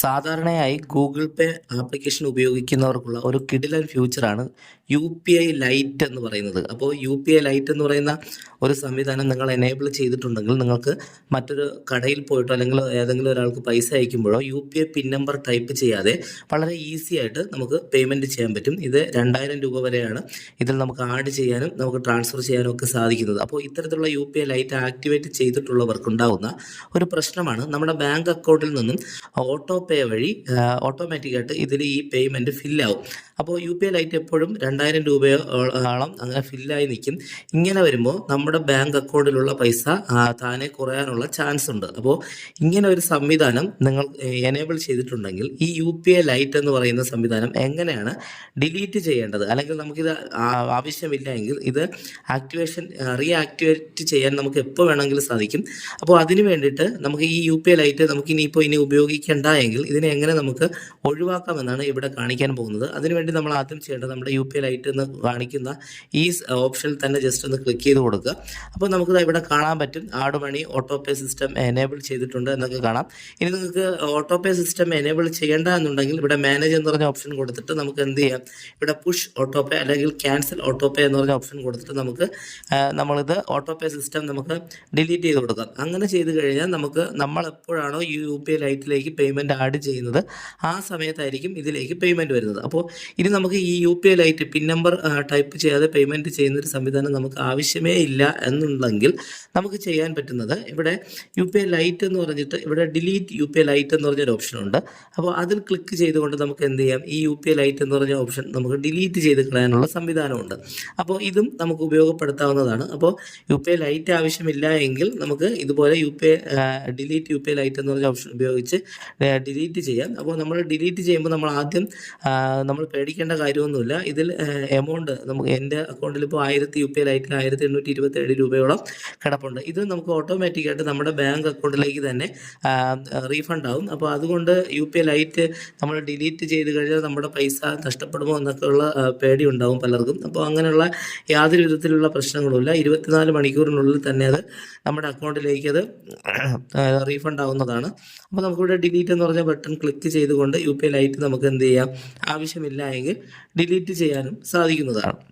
സാധാരണയായി ഗൂഗിൾ പേ ആപ്ലിക്കേഷൻ ഉപയോഗിക്കുന്നവർക്കുള്ള ഒരു കിടിലൻ ഫ്യൂച്ചറാണ് യു പി ഐ ലൈറ്റ് എന്ന് പറയുന്നത്. അപ്പോൾ യു പി ഐ ലൈറ്റ് എന്ന് പറയുന്ന ഒരു സംവിധാനം നിങ്ങൾ എനേബിൾ ചെയ്തിട്ടുണ്ടെങ്കിൽ നിങ്ങൾക്ക് മറ്റൊരു കടയിൽ പോയിട്ടോ അല്ലെങ്കിൽ ഏതെങ്കിലും ഒരാൾക്ക് പൈസ അയക്കുമ്പോഴോ U P I pin number type ചെയ്യാതെ വളരെ ഈസി ആയിട്ട് നമുക്ക് പേയ്മെന്റ് ചെയ്യാൻ പറ്റും. ഇത് രണ്ടായിരം രൂപ വരെയാണ് ഇതിൽ നമുക്ക് ആഡ് ചെയ്യാനും നമുക്ക് ട്രാൻസ്ഫർ ചെയ്യാനും ഒക്കെ സാധിക്കുന്നത്. അപ്പോൾ ഇത്തരത്തിലുള്ള U P I lite activate ചെയ്തിട്ടുള്ളവർക്കുണ്ടാകുന്ന ഒരു പ്രശ്നമാണ് നമ്മുടെ ബാങ്ക് അക്കൗണ്ടിൽ നിന്നും ഓട്ടോ പേ വഴി ഓട്ടോമാറ്റിക്കായിട്ട് ഇതിൽ ഈ പേയ്മെന്റ് ഫില്ലാവും അപ്പോൾ യു പി ഐ ലൈറ്റ് എപ്പോഴും രണ്ടായിരം രൂപയോളം അങ്ങനെ ഫില്ലായി നിൽക്കും ഇങ്ങനെ വരുമ്പോൾ നമ്മുടെ ബാങ്ക് അക്കൗണ്ടിലുള്ള പൈസ താനെ കുറയാനുള്ള ചാൻസ് ഉണ്ട്. അപ്പോൾ ഇങ്ങനെ ഒരു സംവിധാനം നിങ്ങൾ എനേബിൾ ചെയ്തിട്ടുണ്ടെങ്കിൽ ഈ യു പി ഐ ലൈറ്റ് എന്ന് പറയുന്ന സംവിധാനം എങ്ങനെയാണ് ഡിലീറ്റ് ചെയ്യേണ്ടത്? അല്ലെങ്കിൽ നമുക്കിത് ആവശ്യമില്ല എങ്കിൽ ഇത് ആക്ടിവേഷൻ റീആക്ടിവേറ്റ് ചെയ്യാൻ നമുക്ക് എപ്പോൾ വേണമെങ്കിലും സാധിക്കും. അപ്പോൾ അതിന് വേണ്ടിയിട്ട് നമുക്ക് ഈ യു പി ഐ ലൈറ്റ് നമുക്ക് ഇനിയിപ്പോൾ ഇനി ഉപയോഗിക്കേണ്ട എങ്കിൽ ഇതിനെ എങ്ങനെ നമുക്ക് ഒഴിവാക്കാമെന്നാണ് ഇവിടെ കാണിക്കാൻ പോകുന്നത്. അതിനുവേണ്ടി നമ്മൾ ആദ്യം ചെയ്യേണ്ടത് നമ്മുടെ യു പി ഐ ലൈറ്റ് എന്ന് കാണിക്കുന്ന ഈ ഓപ്ഷനിൽ തന്നെ ജസ്റ്റ് ഒന്ന് ക്ലിക്ക് ചെയ്ത് കൊടുക്കുക. അപ്പോൾ നമുക്ക് ഇവിടെ കാണാൻ പറ്റും. Add money auto pay system enable ചെയ്തിട്ടുണ്ട് എന്നൊക്കെ കാണാം. ഇനി നിങ്ങൾക്ക് ഓട്ടോ പേ സിസ്റ്റം എനേബിൾ ചെയ്യേണ്ട എന്നുണ്ടെങ്കിൽ ഇവിടെ മാനേജ് എന്ന് പറഞ്ഞ ഓപ്ഷൻ കൊടുത്തിട്ട് നമുക്ക് എന്ത് ചെയ്യാം? ഇവിടെ പുഷ് ഓട്ടോ പേ അല്ലെങ്കിൽ ക്യാൻസൽ ഓട്ടോ പേ എന്ന് പറഞ്ഞ ഓപ്ഷൻ കൊടുത്തിട്ട് നമുക്ക് നമ്മളിത് ഓട്ടോ പേ സിസ്റ്റം നമുക്ക് ഡിലീറ്റ് ചെയ്ത് കൊടുക്കാം. അങ്ങനെ ചെയ്ത് കഴിഞ്ഞാൽ നമുക്ക് നമ്മൾ എപ്പോഴാണോ ഈ യു പി ഐ ലൈറ്റിലേക്ക് പേയ്മെന്റ് ആഡ് ചെയ്യുന്നത് ആ സമയത്തായിരിക്കും ഇതിലേക്ക് പേയ്മെന്റ് വരുന്നത്. അപ്പോൾ ഇനി നമുക്ക് ഈ U P I lite pin number type ചെയ്യാതെ പേയ്മെന്റ് ചെയ്യുന്നൊരു സംവിധാനം നമുക്ക് ആവശ്യമേ ഇല്ല എന്നുണ്ടെങ്കിൽ നമുക്ക് ചെയ്യാൻ പറ്റുന്നത് ഇവിടെ യു പി ഐ ലൈറ്റ് എന്ന് പറഞ്ഞിട്ട് ഇവിടെ delete U P I lite എന്ന് പറഞ്ഞൊരു ഓപ്ഷൻ ഉണ്ട്. അപ്പോൾ അതിൽ ക്ലിക്ക് ചെയ്തുകൊണ്ട് നമുക്ക് എന്ത് ചെയ്യാം? ഈ യു പി ഐ ലൈറ്റ് എന്ന് പറഞ്ഞ ഓപ്ഷൻ നമുക്ക് ഡിലീറ്റ് ചെയ്ത് കളയാനുള്ള സംവിധാനമുണ്ട്. അപ്പോൾ ഇതും നമുക്ക് ഉപയോഗപ്പെടുത്താവുന്നതാണ്. അപ്പോൾ യു പി ഐ ലൈറ്റ് ആവശ്യമില്ല എങ്കിൽ നമുക്ക് ഇതുപോലെ U P I delete U P I lite എന്ന് പറഞ്ഞ ഓപ്ഷൻ ഉപയോഗിച്ച് ഡിലീറ്റ് ചെയ്യാം. അപ്പോൾ നമ്മൾ ഡിലീറ്റ് ചെയ്യുമ്പോൾ നമ്മൾ ആദ്യം നമ്മൾ പേടിക്കേണ്ട കാര്യമൊന്നുമില്ല. ഇതിൽ എമൗണ്ട് നമുക്ക് എന്റെ അക്കൗണ്ടിൽ ഇപ്പോൾ ആയിരത്തി യു പി ഐ ലൈറ്റിൽ ആയിരത്തി എണ്ണൂറ്റി ഇരുപത്തി ഏഴ് രൂപയോളം കിടപ്പുണ്ട്. ഇത് നമുക്ക് ഓട്ടോമാറ്റിക്കായിട്ട് നമ്മുടെ ബാങ്ക് അക്കൗണ്ടിലേക്ക് തന്നെ റീഫണ്ട് ആവും. അപ്പോൾ അതുകൊണ്ട് യു പി ഐ ലൈറ്റ് നമ്മൾ ഡിലീറ്റ് ചെയ്ത് കഴിഞ്ഞാൽ നമ്മുടെ പൈസ നഷ്ടപ്പെടുമോ എന്നൊക്കെയുള്ള പേടി ഉണ്ടാവും പലർക്കും. അപ്പോൾ അങ്ങനെയുള്ള യാതൊരു വിധത്തിലുള്ള പ്രശ്നങ്ങളുമില്ല. ഇരുപത്തിനാല് മണിക്കൂറിനുള്ളിൽ തന്നെ അത് നമ്മുടെ അക്കൗണ്ടിലേക്ക് അത് റീഫണ്ട് ആവുന്നതാണ്. അപ്പോൾ നമുക്കിവിടെ ഡിലീറ്റ് എന്ന് പറഞ്ഞ ബട്ടൺ ക്ലിക്ക് ചെയ്തുകൊണ്ട് യു പി ഐ ലൈറ്റ് നമുക്ക് എന്ത് ചെയ്യാം? ആവശ്യമില്ല എങ്കിൽ ഡിലീറ്റ് ചെയ്യാനും സാധിക്കുന്നതാണ്.